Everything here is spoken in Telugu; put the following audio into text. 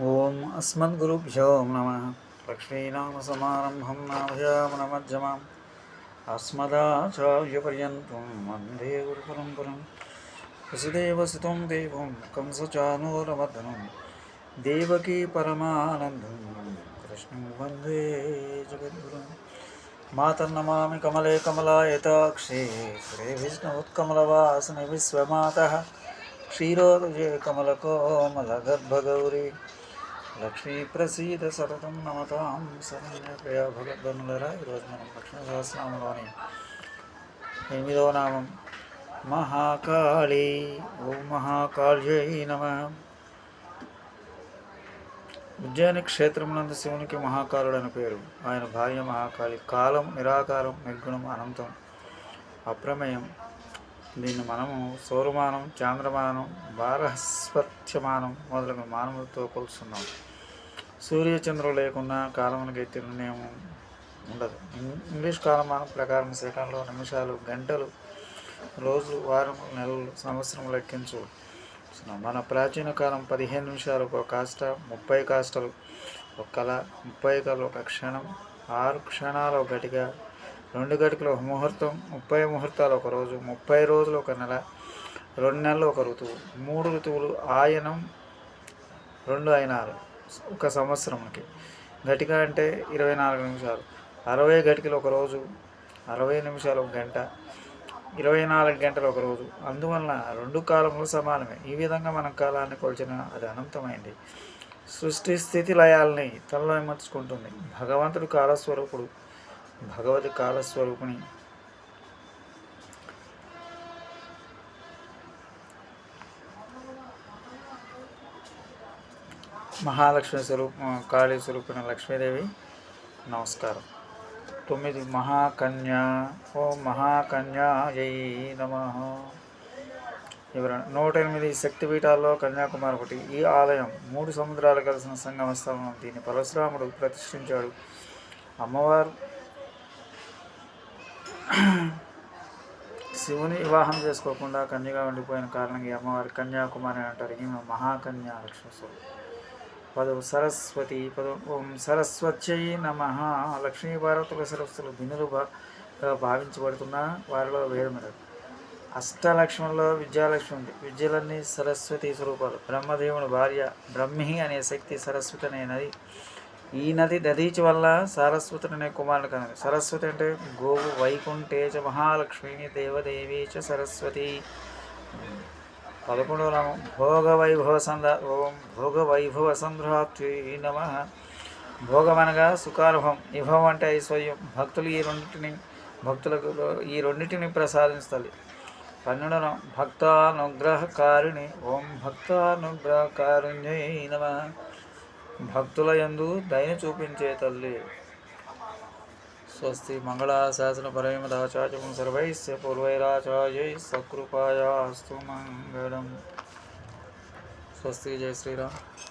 ओम अस्मद गुरुभ्यो ॐ अस्मद्गुरुभ्यो नमः। लक्ष्मीनामसमारम्भं नाभयामनमज्जमाम् अस्मदाचार्यपर्यन्तं वंदे गुरुपरम्परं वसुदेवसुतं देवं कंसचानूरमर्दनं देवकी परमानंदम कृष्ण वंदे वंदे मात नमा कमले कमलायताक्षे श्रीविष्णवत्कमलवासनि विश्वमातः। क्षीरोदये कमलकोमलगद्भगौरी లక్ష్మీప్రసీద లక్ష్మీ ప్రసీద సతతం నమతాం శరణ్యప్రియ భగవద్వనులరా ఈరోజు మనం లక్ష్మీ సహస్రనామంలోని ఎనిమిదవ నామం మహాకాళీ. ఓం మహాకాళ్యై నమ. ఉజ్జయిని క్షేత్రమునందు శివునికి మహాకాలుడు అని పేరు. ఆయన భార్య మహాకాళి. కాలం నిరాకారం నిర్గుణం అనంతం అప్రమేయం. దీన్ని మనము సౌరమానం చాంద్రమానం బారహస్పత్యమానం మొదలగు మానవులతో కొలుస్తున్నాం సూర్యచంద్రులు లేకున్నా కాలమునికి ఎత్తి నిర్ణయం ఉండదు. ఇంగ్లీష్ కాలమానం ప్రకారం సెకండ్లు నిమిషాలు గంటలు రోజులు వారం నెలలు సంవత్సరం లెక్కించు. మన ప్రాచీన కాలం పదిహేను నిమిషాలు ఒక కాష్ట ముప్పై కాస్టలు ఒక కళ ముప్పై కళలు ఒక క్షణం ఆరు క్షణాలు ఒకటిగా రెండు గటికలు ఒక ముహూర్తం ముప్పై ముహూర్తాలు ఒక రోజు ముప్పై రోజులు ఒక నెల రెండు నెలలు ఒక ఋతువు. మూడు ఋతువులు ఆయనం రెండు అయినారు ఒక సంవత్సరంకి గటిక అంటే ఇరవై నాలుగు నిమిషాలు. అరవై గటికలు ఒక రోజు అరవై నిమిషాలు ఒక గంట ఇరవై నాలుగు గంటలు ఒక రోజు. అందువలన రెండు కాలములు సమానమే. ఈ విధంగా మనం కాలాన్ని కొలిచిన అది అనంతమైంది. సృష్టి స్థితి లయాల్ని తనలో ఇమర్చుకుంటుంది భగవంతుడు కాలస్వరూపుడు. భగవతి కాలస్వరూపుని మహాలక్ష్మి స్వరూపం కాళీ స్వరూపిణ లక్ష్మీదేవి నమస్కారం. తొమ్మిది మహాకన్య ఓ మహాకన్యా జై నమ. వివరణ నూట ఎనిమిది శక్తిపీఠాల్లో కన్యాకుమారి ఒకటి. ఈ ఆలయం మూడు సముద్రాలు కలిసిన సంగమ స్థలం దీన్ని పరశురాముడు ప్రతిష్ఠించాడు. అమ్మవారు శివుని వివాహం చేసుకోకుండా కన్యగా ఉండిపోయిన కారణంగా అమ్మవారి కన్యాకుమారి అని అంటారు. ఈమె మహాకన్యా లక్ష్మీ పదవు సరస్వతి పదవు ఓం సరస్వత్యై నమ. లక్ష్మీ పార్వతుల సరస్సులు భిన్నులుగా భావించబడుతున్న వారిలో వేదములు అష్టలక్ష్మంలో విద్యాలక్ష్మి ఉంది. విద్యలన్నీ సరస్వతి స్వరూపాలు. బ్రహ్మదేవుని భార్య బ్రహ్మి అనే శక్తి సరస్వతి అనే నది ఈ నది దదీచి వల్ల సరస్వతి అనే కుమారుడు కనుక సరస్వతి అంటే గోవు వైకుంఠే చ మహాలక్ష్మి దేవదేవి చ సరస్వతి. పదకొండవ నామం. భోగ వైభవ సంద ఓం భోగ వైభవ సంధ్రాత్రి నమ. భోగం అనగా సుఖానుభవం విభవం అంటే ఐశ్వర్యం. భక్తులు ఈ రెండింటిని భక్తులకు ఈ రెండింటిని ప్రసాదించాలి. పన్నెండున భక్తానుగ్రహకారిణి. ఓం భక్తానుగ్రహకారుణ్యై నమ. భక్తుల యందు దయని చూపించే తల్లి. స్వస్తి మంగళాశాసన పరమదాచార్యం సర్వైస్య పూర్వైరాచార్యై సకృపాయాస్తు మంగళం. స్వస్తి జయ శ్రీరామ్.